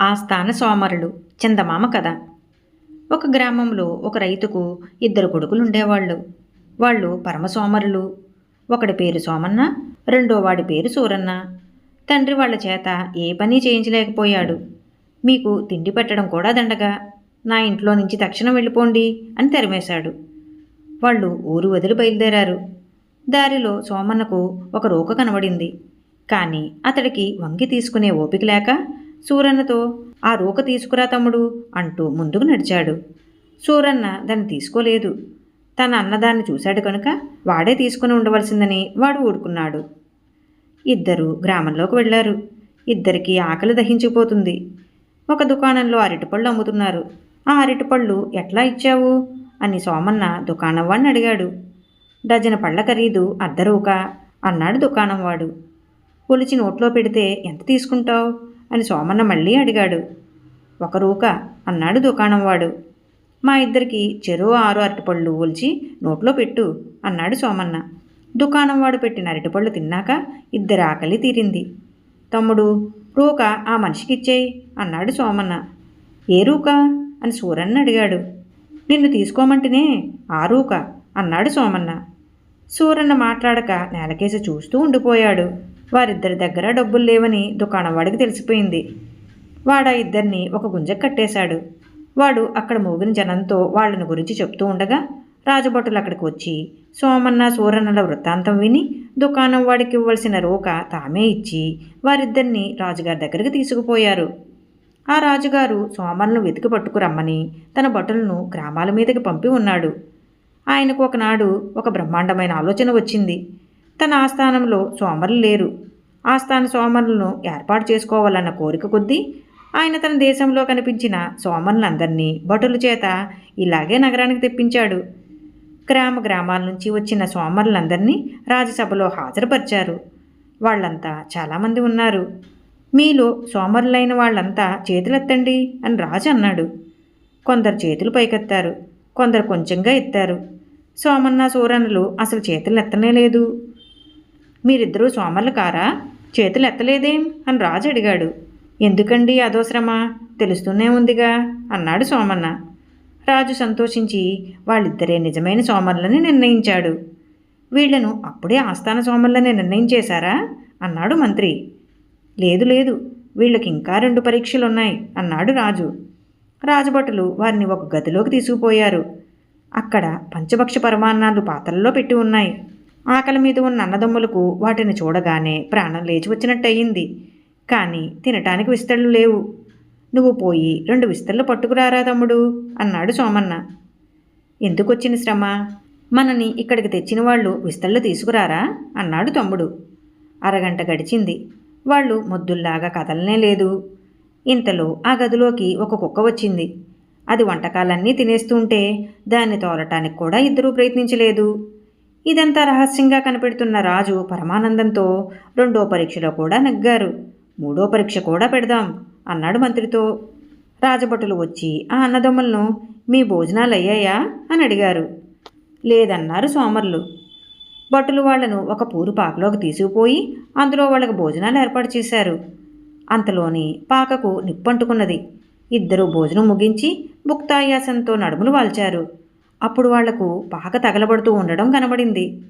ఆస్థాన సోమరులు చందమామ కథ. ఒక గ్రామంలో ఒక రైతుకు ఇద్దరు కొడుకులు ఉండేవాళ్ళు వాళ్ళు పరమ సోమరులు ఒకడి పేరు సోమన్న రెండో వాడి పేరు సూరన్న. తండ్రి వాళ్ళ చేత ఏ పని చేయించలేకపోయాడు. మీకు తిండి పెట్టడం కూడా దండగా. నా ఇంట్లో నుంచి తక్షణం వెళ్ళిపోండి అని తెరమేశాడు. వాళ్ళు ఊరు వదిలి బయలుదేరారు. దారిలో సోమన్నకు ఒక రోక కనబడింది. కానీ అతడికి వంగి తీసుకునే ఓపిక లేక సూరన్నతో ఆ రూక తీసుకురా తమ్ముడు అంటూ ముందుకు నడిచాడు. సూరన్న దాన్ని తీసుకోలేదు. తన అన్నదాన్ని చూశాడు కనుక వాడే తీసుకుని ఉండవలసిందని వాడు ఊడుకున్నాడు ఇద్దరు గ్రామంలోకి వెళ్ళారు. ఇద్దరికి ఆకలి దహించిపోతుంది. ఒక దుకాణంలో అరటిపళ్ళు అమ్ముతున్నారు. ఆ అరటిపళ్ళు ఎట్లా ఇచ్చావు? అని సోమన్న దుకాణం వాడిని అడిగాడు. డజన్ పళ్ళ ఖరీదు అర్ధ రూక అన్నాడు దుకాణం వాడు ఒలిచి నోట్లో పెడితే ఎంత తీసుకుంటావు? అని సోమన్న మళ్ళీ అడిగాడు. ఒక రూక అన్నాడు దుకాణం వాడు మా ఇద్దరికి చెరువు ఆరు అరటిపళ్ళు ఒలిచి నోట్లో పెట్టు అన్నాడు సోమన్న. దుకాణం వాడు పెట్టిన అరటిపళ్ళు తిన్నాక ఇద్దరు ఆకలి తీరింది. తమ్ముడు రూక ఆ మనిషికిచ్చేయి అన్నాడు సోమన్న. ఏ రూక అని సూరన్న అడిగాడు. నిన్ను తీసుకోమంటేనే ఆ రూక అన్నాడు సోమన్న. సూరన్న మాట్లాడక నేలకేసి చూస్తూ ఉండిపోయాడు. వారిద్దరి దగ్గర డబ్బులు లేవని దుకాణం వాడికి తెలిసిపోయింది. వాడు ఆ ఇద్దరిని ఒక గుంజకు కట్టేశాడు. వాడు అక్కడ మోగిన జనంతో వాళ్ళని గురించి చెప్తూ ఉండగా రాజభటులు అక్కడికి వచ్చి సోమన్న సూరన్నల వృత్తాంతం విని దుకాణం వాడికి ఇవ్వాల్సిన రోక తామే ఇచ్చి వారిద్దరిని రాజుగారి దగ్గరికి తీసుకుపోయారు. ఆ రాజుగారు సోమన్నను వెతికి పట్టుకురమ్మని తన భటులను గ్రామాల మీదకి పంపి ఉన్నాడు. ఆయనకు ఒకనాడు ఒక బ్రహ్మాండమైన ఆలోచన వచ్చింది. తన ఆస్థానంలో సోమరులు లేరు. ఆస్థాన సోమరులను ఏర్పాటు చేసుకోవాలన్న కోరిక కొద్దీ ఆయన తన దేశంలో కనిపించిన సోమరులందరినీ భటుల చేత ఇలాగే నగరానికి తెప్పించాడు. గ్రామ గ్రామాల నుంచి వచ్చిన సోమరులందరినీ రాజసభలో హాజరుపరిచారు. వాళ్ళంతా చాలామంది ఉన్నారు. మీలో సోమరులైన వాళ్ళంతా చేతులెత్తండి అని రాజు అన్నాడు. కొందరు చేతులు పైకెత్తారు కొందరు కొంచెంగా ఎత్తారు. సోమన్న సూరనులు అసలు చేతులు ఎత్తనే లేదు. మీరిద్దరూ సోమర్లు కారా? చేతులు ఎత్తలేదేం? అని రాజు అడిగాడు. ఎందుకండి అదోశ్రమ తెలుస్తూనే ఉందిగా అన్నాడు సోమన్న. రాజు సంతోషించి వాళ్ళిద్దరే నిజమైన సోమర్లని నిర్ణయించాడు. వీళ్ళను అప్పుడే ఆస్థాన సోమర్లని నిర్ణయించేశారా? అన్నాడు మంత్రి. లేదు లేదు వీళ్ళకి ఇంకా రెండు పరీక్షలున్నాయి అన్నాడు రాజు. రాజభటులు వారిని ఒక గదిలోకి తీసుకుపోయారు. అక్కడ పంచభక్ష పరమాన్నాలు పాత్రల్లో పెట్టి ఉన్నాయి. ఆకలి మీద ఉన్న అన్నదమ్ములకు వాటిని చూడగానే ప్రాణం లేచి వచ్చినట్టయింది. కానీ తినటానికి విస్తళ్ళు లేవు. నువ్వు పోయి రెండు విస్తళ్ళు పట్టుకురారా తమ్ముడు అన్నాడు సోమన్న. ఎందుకు వచ్చిన శ్రమ? మనని ఇక్కడికి తెచ్చిన వాళ్ళు విస్తళ్ళు తీసుకురారా అన్నాడు తమ్ముడు. అరగంట గడిచింది. వాళ్ళు మొద్దుల్లాగా కదలనే లేదు. ఇంతలో ఆ గదిలోకి ఒక కుక్క వచ్చింది. అది వంటకాలన్నీ తినేస్తుంటే దాన్ని తోలటానికి కూడా ఇద్దరూ ప్రయత్నించలేదు. ఇదంతా రహస్యంగా కనిపెడుతున్న రాజు పరమానందంతో రెండో పరీక్షలో కూడా నెగ్గారు. మూడో పరీక్ష కూడా పెడదాం అన్నాడు మంత్రితో. రాజభటులు వచ్చి ఆ అన్నదమ్ములను మీ భోజనాలు అయ్యాయా? అని అడిగారు. లేదన్నారు సోమరులు. భటులు వాళ్ళను ఒక పూరు పాకలోకి తీసుకుపోయి అందులో వాళ్ళకు భోజనాలు ఏర్పాటు చేశారు. అంతలోని పాకకు నిప్పంటుకున్నది. ఇద్దరు భోజనం ముగించి భుక్తాయాసంతో నడుములు వాల్చారు. అప్పుడు వాళ్ళకు పాక తగలబడుతూ ఉండడం కనబడింది.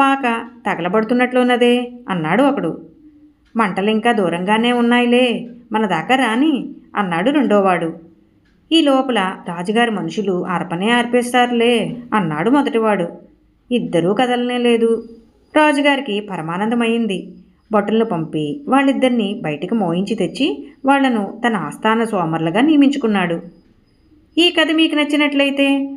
పాక తగలబడుతున్నట్లున్నదే అన్నాడు ఒకడు మంటలింకా దూరంగానే ఉన్నాయిలే మన దాకా రాని అన్నాడు రెండోవాడు. ఈ లోపల రాజుగారి మనుషులు అర్పనే ఆర్పేస్తారులే అన్నాడు మొదటివాడు. ఇద్దరూ కదలనే లేదు. రాజుగారికి పరమానందమైంది బొట్టలు పంపి వాళ్ళిద్దరినీ బయటికి మోయించి తెచ్చి వాళ్ళను తన ఆస్థాన సోమర్లుగా నియమించుకున్నాడు. ఈ కథ మీకు నచ్చినట్లయితే